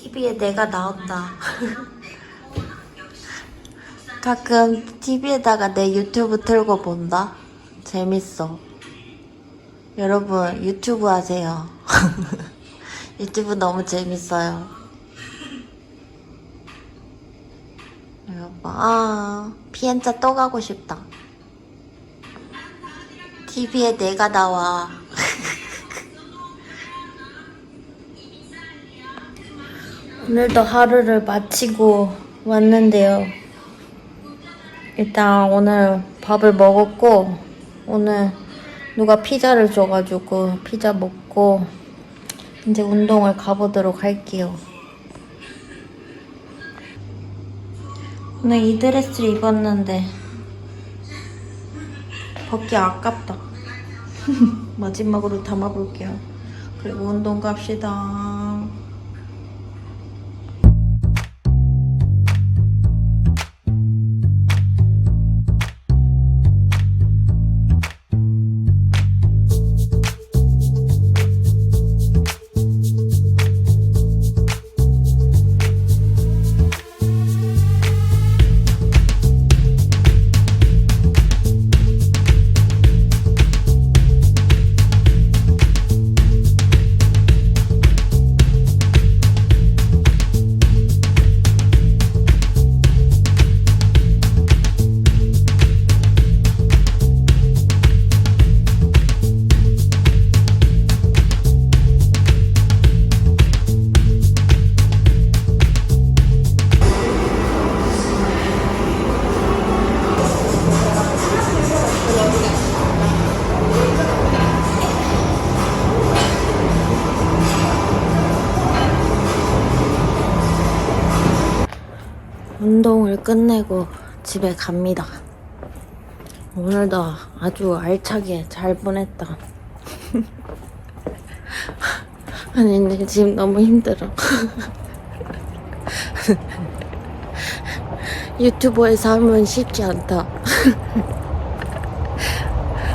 TV에 내가 나온다. 가끔 TV에다가 내 유튜브 틀고 본다. 재밌어. 여러분 유튜브 하세요. 유튜브 너무 재밌어요. 여러분 아 피엔자 또 가고 싶다. TV에 내가 나와. 오늘도 하루를 마치고 왔는데요. 일단 오늘 밥을 먹었고 오늘 누가 피자를 줘가지고 피자 먹고 이제 운동을 가보도록 할게요. 오늘 이 드레스를 입었는데 벗기 아깝다. 마지막으로 담아볼게요. 그리고 운동 갑시다. 운동을 끝내고 집에 갑니다. 오늘도 아주 알차게 잘 보냈다. 아니, 근데 지금 너무 힘들어. 유튜버의 삶은 쉽지 않다.